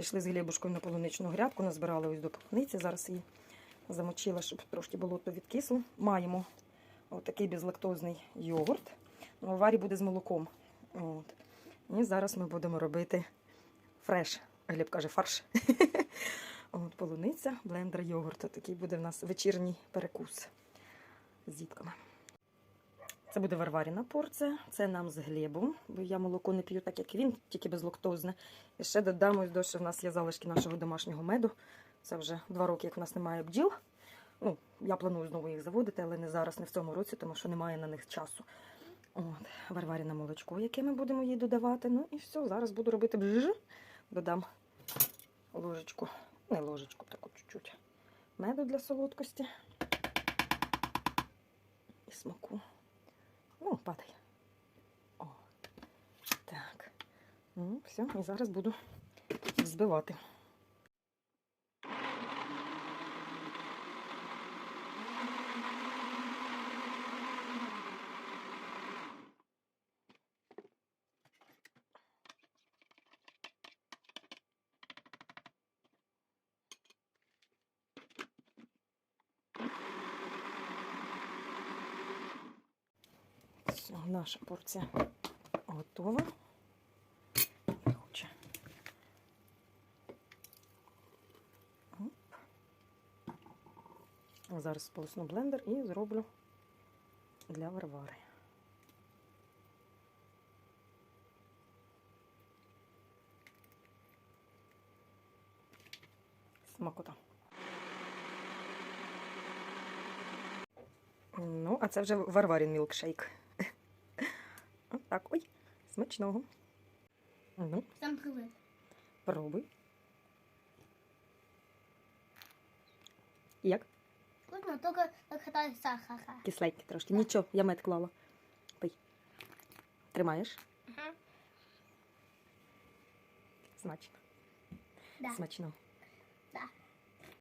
Пішли з Глебушкою на полуничну грядку, назбирали ось до полуниці. Зараз її замочила, щоб трошки болото відкисло. Маємо отакий безлактозний йогурт. Ну, варі буде з молоком. От. І зараз ми будемо робити фреш. Глеб каже, фарш. От, полуниця, блендер йогурту. Такий буде в нас вечірній перекус з дітками. Це буде варваріна порція. Це нам з Глебом, бо я молоко не п'ю так, як він, тільки безлактозне. І ще додам ось до, що в нас є залишки нашого домашнього меду. Це вже два роки, як в нас немає бджіл. Ну, я планую знову їх заводити, але не зараз, не в цьому році, тому що немає на них часу. От, варваріне молочко, яке ми будемо їй додавати. Ну і все, зараз буду робити бжж. Додам ложечку, не ложечку, таку чуть-чуть меду для солодкості. І смаку. Ну, падай. О, так. Ну, все, і зараз буду взбивати. Все, наша порція готова. Хоче. Зараз сполосну блендер і зроблю для варвари. Смакота. Ну, а це вже варварін мілкшейк. Отак, ой, смачного. Ну, Всем привет. пробуй. Як? Вкусно, только не хватает сахара. Кисленький трошки. Нічого, я мед клала. Пий. Тримаєш? Ага. Смачно. Да. Смачно.